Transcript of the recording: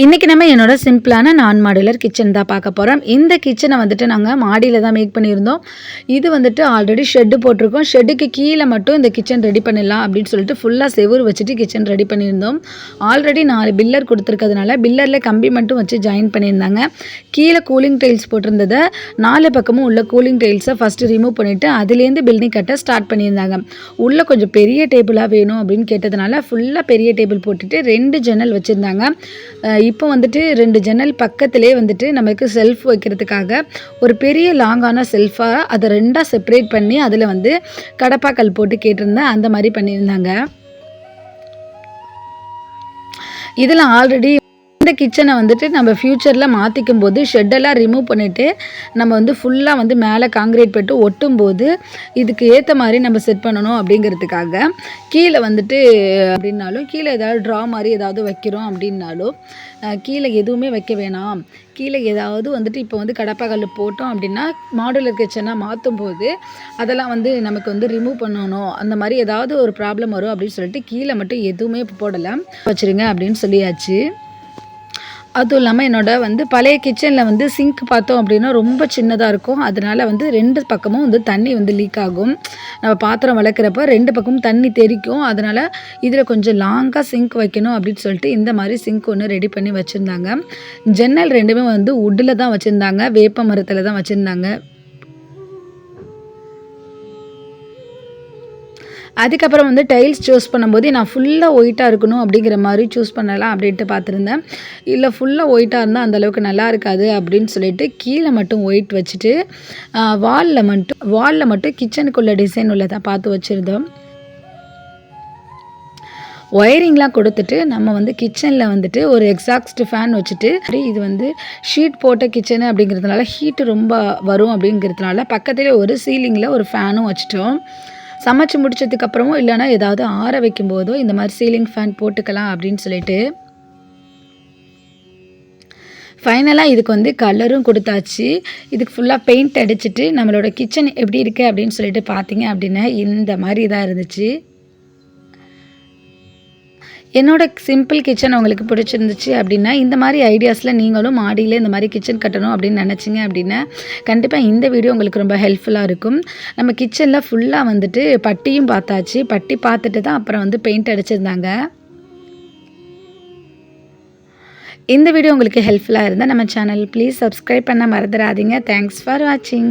இன்றைக்கி நம்ம என்னோட சிம்பிளான நான் மாடுலர் கிச்சன் தான் பார்க்க போகிறோம் இந்த கிச்சனை வந்துட்டு நாங்கள் மாடியில் தான் மேக் பண்ணியிருந்தோம். இது வந்துட்டு ஆல்ரெடி ஷெட்டு போட்டிருக்கோம். ஷெட்டுக்கு கீழே மட்டும் இந்த கிச்சன் ரெடி பண்ணிடலாம் அப்படின்னு சொல்லிட்டு ஃபுல்லாக செவுறு வச்சுட்டு கிச்சன் ரெடி பண்ணியிருந்தோம். ஆல்ரெடி நாலு பில்லர் கொடுத்துருக்கிறதுனால பில்லரில் கம்பி மட்டும் வச்சு ஜாயின் பண்ணியிருந்தாங்க. கீழே கூலிங் டைல்ஸ் போட்டிருந்ததை நாலு பக்கமும் உள்ள கூலிங் டைல்ஸை ஃபஸ்ட்டு ரிமூவ் பண்ணிவிட்டு அதுலேருந்து பில்டிங் கட்ட ஸ்டார்ட் பண்ணியிருந்தாங்க. உள்ளே கொஞ்சம் பெரிய டேபிளாக வேணும் அப்படின்னு கேட்டதுனால ஃபுல்லாக பெரிய டேபிள் போட்டுட்டு ரெண்டு ஜன்னல் வச்சுருந்தாங்க. இப்போ வந்துட்டு ரெண்டு ஜன்னல் பக்கத்துலேயே வந்துட்டு நமக்கு செல்ஃப் வைக்கிறதுக்காக ஒரு பெரிய லாங்கான செல்ஃபாக அதை ரெண்டாக செப்பரேட் பண்ணி அதில் வந்து கடப்பாக்கல் போட்டு கேட்டிருந்தேன். அந்த மாதிரி பண்ணியிருந்தாங்க. இதில் ஆல்ரெடி இந்த கிச்சனை வந்துட்டு நம்ம ஃப்யூச்சரில் மாற்றிக்கும் போது ஷெட்டெல்லாம் ரிமூவ் பண்ணிவிட்டு நம்ம வந்து ஃபுல்லாக வந்து மேலே காங்கிரீட் போட்டு ஒட்டும் போது இதுக்கு ஏற்ற மாதிரி நம்ம செட் பண்ணணும் அப்படிங்கிறதுக்காக கீழே வந்துட்டு அப்படின்னாலும் கீழே ஏதாவது ட்ரா மாதிரி ஏதாவது வைக்கிறோம் அப்படின்னாலும் கீழே எதுவுமே வைக்க வேணாம். கீழே ஏதாவது வந்துட்டு இப்போ வந்து கடப்பாக்கல் போட்டோம் அப்படின்னா மாடுலர் கிச்சனாக மாற்றும் போது அதெல்லாம் வந்து நமக்கு வந்து ரிமூவ் பண்ணணும். அந்த மாதிரி ஏதாவது ஒரு ப்ராப்ளம் வரும் அப்படின்னு சொல்லிட்டு கீழே மட்டும் எதுவுமே போடலை. வச்சுருங்க அப்படின்னு சொல்லியாச்சு. அதுவும் இல்லாமல் என்னோடய வந்து பழைய கிச்சனில் வந்து சிங்க் பார்த்தோம் அப்படின்னா ரொம்ப சின்னதாக இருக்கும். அதனால் வந்து ரெண்டு பக்கமும் வந்து தண்ணி வந்து லீக் ஆகும். நம்ம பாத்திரம் வளர்க்குறப்ப ரெண்டு பக்கமும் தண்ணி தெரிக்கும் அதனால் இதில் கொஞ்சம் லாங்காக சிங்க் வைக்கணும் அப்படின்னு சொல்லிட்டு இந்த மாதிரி சிங்க் ஒன்று ரெடி பண்ணி வச்சுருந்தாங்க. ஜன்னல் ரெண்டுமே வந்து உட்டில் தான் வச்சுருந்தாங்க. வேப்ப மரத்தில் தான் வச்சுருந்தாங்க. அதுக்கப்புறம் வந்து டைல்ஸ் சூஸ் பண்ணும்போது நான் ஃபுல்லாக ஒயிட்டாக இருக்கணும் அப்படிங்கிற மாதிரி சூஸ் பண்ணலாம் அப்படின்ட்டு பார்த்துருந்தேன். இல்லை ஃபுல்லாக ஒயிட்டாக இருந்தால் அந்தளவுக்கு நல்லா இருக்காது அப்படின்னு சொல்லிட்டு கீழே மட்டும் ஒயிட் வச்சுட்டு வாலில் மட்டும் வாலில் மட்டும் கிச்சனுக்குள்ள டிசைன் உள்ளதாக பார்த்து வச்சுருந்தோம். ஒயரிங்லாம் கொடுத்துட்டு நம்ம வந்து கிச்சனில் வந்துட்டு ஒரு எக்ஸாக்ஸ்ட் ஃபேன் வச்சுட்டு இது வந்து ஷீட் போட்ட கிச்சனு அப்படிங்கிறதுனால ஹீட்டு ரொம்ப வரும் அப்படிங்கிறதுனால பக்கத்துலேயே ஒரு சீலிங்கில் ஒரு ஃபேனும் வச்சுட்டோம். சமைச்சு முடிச்சதுக்கப்புறமும் இல்லைனா ஏதாவது ஆற வைக்கும் போதோ இந்த மாதிரி சீலிங் ஃபேன் போட்டுக்கலாம் அப்படின்னு சொல்லிட்டு ஃபைனலாக இதுக்கு வந்து கலரும் கொடுத்தாச்சு. இதுக்கு ஃபுல்லாக பெயிண்ட் அடிச்சுட்டு நம்மளோட கிச்சன் எப்படி இருக்குது அப்படின்னு சொல்லிட்டு பார்த்தீங்க அப்படின்னா இந்த மாதிரி இதாக இருந்துச்சு. என்னோட சிம்பிள் கிச்சன் உங்களுக்கு பிடிச்சிருந்துச்சு அப்படின்னா இந்த மாதிரி ஐடியாஸில் நீங்களும் மாடியில் இந்த மாதிரி கிச்சன் கட்டணும் அப்படின்னு நினச்சிங்க அப்படின்னா கண்டிப்பாக இந்த வீடியோ உங்களுக்கு ரொம்ப ஹெல்ப்ஃபுல்லாக இருக்கும். நம்ம கிச்சனில் ஃபுல்லாக வந்துட்டு பட்டியும் பார்த்தாச்சு. பட்டி பார்த்துட்டு தான் அப்புறம் வந்து பெயிண்ட் அடிச்சிருந்தாங்க. இந்த வீடியோ உங்களுக்கு ஹெல்ப்ஃபுல்லாக இருந்தால் நம்ம சேனல் ப்ளீஸ் சப்ஸ்கிரைப் பண்ண மறந்துடாதீங்க. தேங்க்ஸ் ஃபார் வாட்சிங்